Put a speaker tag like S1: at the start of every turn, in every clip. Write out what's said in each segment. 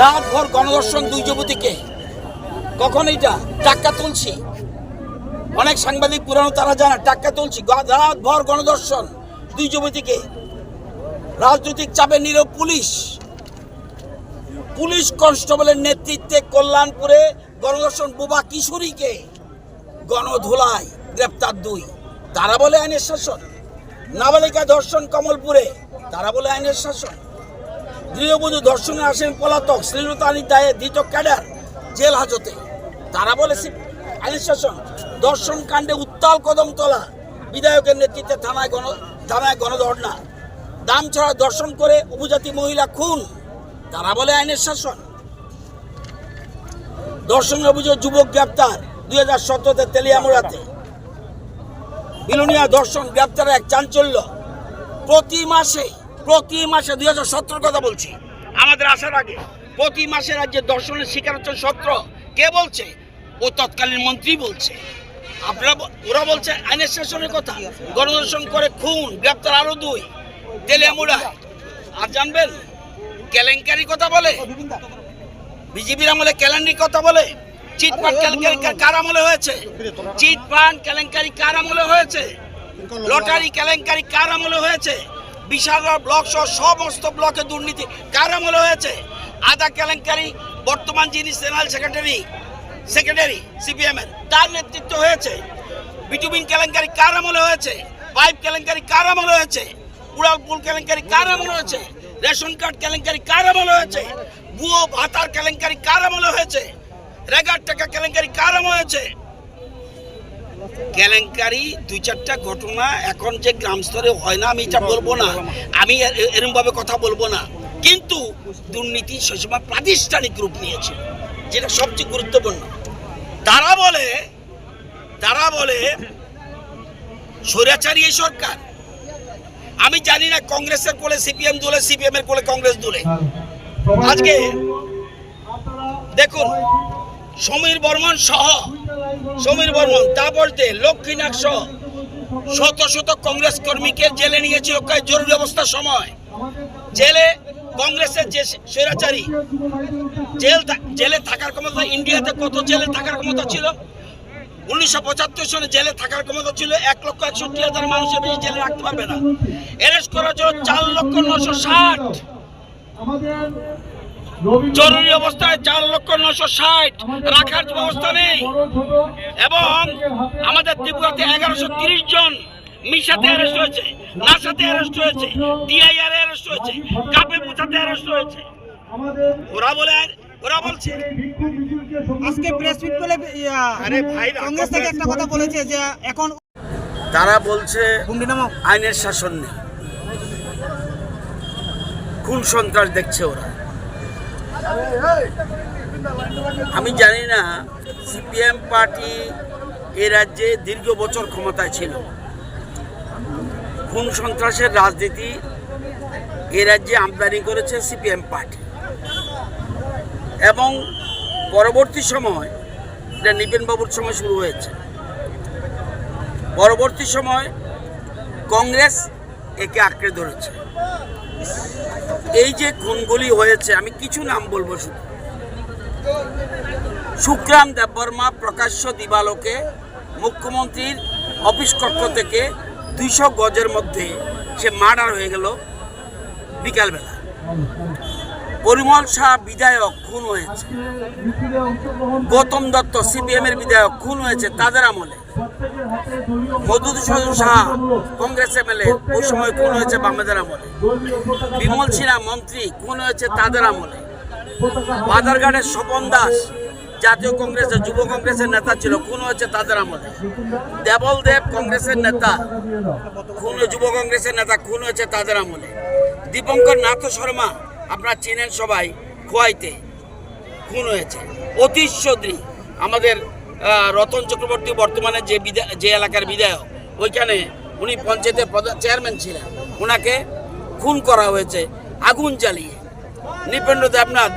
S1: রাত ভোর গণদর্শন দুই যুবতীকে। কখন এইটা? টাক্কা তুলছি। অনেক সাংবাদিক পুরানো তারা জানা টাক্কা তুলছি। রাত ভর গণদর্শন দুই যুবতীকে। রাজনৈতিক চাপে নিল পুলিশ। পুলিশ কনস্টেবলের নেতৃত্বে কল্যাণপুরে গণদর্শন বোবা কিশোরীকে গণধোলায় গ্রেপ্তার দুই। তারা বলে আইনের শাসন। নাবালিকা ধর্ষণ কমলপুরে। তারা বলে আইনের শাসন। গৃহবধূ ধর্ষণে আসেন পলাতক শ্লীলতানির দায়ে ধৃত ক্যাডার জেল হাজতে। তারা বলে, সি- আইনের শাসন, দর্শন কাণ্ডে উত্তাল কদম তোলা, বিধায়কের নেতৃত্বে থানায় গণ, থানায় গণধর্ণা, দাম ছাড়া দর্শন করে উপজাতি মহিলা খুন। তারা বলে, আইনের শাসন। দর্শন অভিযোগ, যুবক গ্রেপ্তার, দুই হাজার সতেরোতে তেলিয়ামুড়াতে। বিলুনিয়া দর্শন গ্রেপ্তারে এক চাঞ্চল্য। প্রতি মাসে প্রতি মাসে দুই হাজার সতেরোর কথা বলছি। আমাদের আসার আগে প্রতি মাসে রাজ্যে দর্শনের শিকার হচ্ছে সত্র। কে বলছে? ও তৎকালীন মন্ত্রী বলছে। আপনারা ওরা বলছে আইনের শাসনের কথা। গণদর্শন করে খুন গ্রেপ্তার আরও দুই। তেলিয়ামুড়া আর জানবেন কেলেঙ্কারি কথা বলে। বিজেপির আমলে কেলেঙ্কারি কথা বলে। চিটফান্ড কেলেঙ্কারি কার আমলে হয়েছে? চিটফান্ড কেলেঙ্কারি কার আমলে হয়েছে? লটারি কেলেঙ্কারি কার আমলে হয়েছে? বিশাল ব্লক সহ সমস্ত ব্লকে দুর্নীতি কার আমলে হয়েছে। আদা কেলেঙ্কারি বর্তমান যিনি জেনারেল সেক্রেটারি সেক্রেটারি সিপিএম এর তার নেতৃত্ব হয়েছে। বিটুবিন কেলেঙ্কারি কার আমলে হয়েছে, পাইপ কেলেঙ্কারি কার আমলে হয়েছে, উড়াল পুল কেলেঙ্কারি কার আমলে হয়েছে, রেশন কার্ড কেলেঙ্কারি কার আমলে হয়েছে, ভুয়ো ভাতার কেলেঙ্কারি কার আমলে হয়েছে, রেগার টাকা কেলেঙ্কারি কার আমলে হয়েছে। কেলেঙ্কারি, দুই চারটা ঘটনা এখন যে গ্রাম স্তরে হয় না, আমি এটা বলব না। আমি এ- এরম ভাবে কথা বলব না। কিন্তু দুর্নীতি সেই সময় প্রাতিষ্ঠানিক রূপ নিয়েছে, যেটা সবচেয়ে গুরুত্বপূর্ণ। তারা বলে তারা বলে, স্বৈরাচারী এই সরকার। আমি জানি না কংগ্রেসের কোলে সিপিএম দোলে সিপিএম এর কোলে কংগ্রেস দোলে। আজকে, দেখুন, সমীর বর্মন সহ সমীর বর্মন, তা বলতে লক্ষ্মীনাথ সহ শত শত কংগ্রেস কর্মীকে জেলে নিয়েছে কয়েক জরুরি অবস্থার সময়। জেলে কংগ্রেসের যে স্বৈরাচারী, জেল জেলে থাকার ক্ষমতা ইন্ডিয়াতে কত জেলে থাকার ক্ষমতা ছিল? উনিশশো পঁচাত্তর সনে জেলে থাকার ক্ষমতা ছিল এক লক্ষ একষট্টি হাজার মানুষের বেশি জেলে রাখতে পারবে না। অ্যারেস্ট করার জন্য চার লক্ষ নশো ষাট। জরুরি অবস্থায় চার লক্ষ নশো ষাট রাখার ব্যবস্থা নেই। এবং আমাদের ত্রিপুরাতে এগারোশো তিরিশ জন মিশাতে অ্যারেস্ট হয়েছে নাসাতে অ্যারেস্ট হয়েছে ডিআইআর অ্যারেস্ট হয়েছে কাপে পুছাতে অ্যারেস্ট হয়েছে। ওরা বলে ওরা বলছে
S2: আজকে প্রেস মিট করে
S1: আরে ভাই,
S2: কংগ্রেস থেকে একটা কথা বলেছে যে এখন
S1: তারা বলছে আইনের শাসন নেই। খুন সন্ত্রাস দেখছে ওরা। আমি জানি না, সিপিএম পার্টি এ রাজ্যে দীর্ঘ বছর ক্ষমতায় ছিল। খুন সন্ত্রাসের রাজনীতি এ রাজ্যে আমদানি করেছে সিপিএম পার্টি। এবং পরবর্তী সময়, এটা নিপেনবাবুর সময় শুরু হয়েছে। পরবর্তী সময় কংগ্রেস একে আঁকড়ে ধরেছে। এই যে খুনগুলি হয়েছে, আমি কিছু নাম বলব শুধু। সুগ্রাম দেববর্মা প্রকাশ্য দিবালোকে মুখ্যমন্ত্রীর অফিস কক্ষ থেকে দুইশো গজের মধ্যে সে মার্ডার হয়ে গেল বিকালবেলা। পরিমল শাহ বিধায়ক খুন হয়েছে। গৌতম দত্ত সিপিএম এর বিধায়ক খুন হয়েছে, তাদের আমলে। মধুসূদন শাহ, কংগ্রেস এমএলএ, ওই সময় খুন হয়েছে বামেদের আমলে? বিমল সিনহা মন্ত্রী খুন হয়েছে তাদের আমলে? বাজারঘাটের স্বপন দাস, জাতীয় কংগ্রেসের, যুব কংগ্রেসের নেতা ছিল খুন হয়েছে তাদের আমলে? দেবল দেব কংগ্রেসের নেতা খুন যুব কংগ্রেসের নেতা খুন হয়েছে তাদের আমলে? দীপঙ্কর নাথ শর্মা, আপনারা চেনেন সবাই, খোয়াইতে খুন হয়েছে? অতীশ চৌধুরী, আমাদের রতন চক্রবর্তী বর্তমানে যে যে এলাকার বিধায়ক, ওইখানে উনি পঞ্চায়েতের চেয়ারম্যান ছিলেন। ওনাকে খুন করা হয়েছে, আগুন জ্বালিয়ে। নৃপেন্দ্র দেবনাথ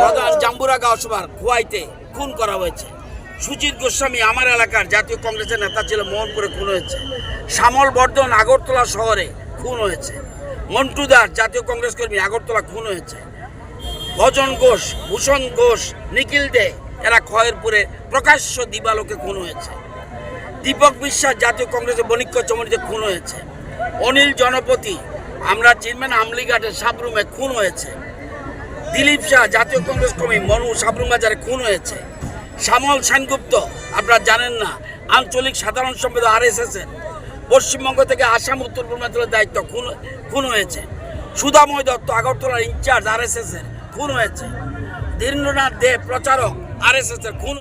S1: প্রধান জাম্বুরা গাঁওসভার খোয়াইতে খুন করা হয়েছে। সুজিত গোস্বামী আমার এলাকার জাতীয় কংগ্রেসের নেতা ছিল, মোহনপুরে খুন হয়েছে। শ্যামল বর্ধন আগরতলা শহরে খুন হয়েছে। মন্টু দাস জাতীয় কংগ্রেস কর্মী আগরতলা খুন হয়েছে। ভজন ঘোষ, ভূষণ ঘোষ, নিখিল দে এরা খয়েরপুরে প্রকাশ্য দিবালোকে খুন হয়েছে। দীপক বিশ্বাস জাতীয় কংগ্রেসের বণিক্য চমনিতে খুন হয়েছে। অনিল জনপতি, আমরা চেয়ারম্যান আমলিঘাটের সাবরুমে খুন হয়েছে। দিলীপ শাহ জাতীয় কংগ্রেস কর্মী মনু সাবরুম বাজারে খুন হয়েছে। শ্যামল সেনগুপ্ত, আপনারা জানেন না, আঞ্চলিক সাধারণ সম্পাদক আর এস পশ্চিমবঙ্গ থেকে আসাম, উত্তর পূর্বাঞ্চলের দায়িত্ব খুন খুন হয়েছে। সুধাময় দত্ত আগরতলার ইনচার্জ আর এস এর খুন হয়েছে। ধীরেন্দ্রনাথ দেব প্রচারক আর এস এর খুন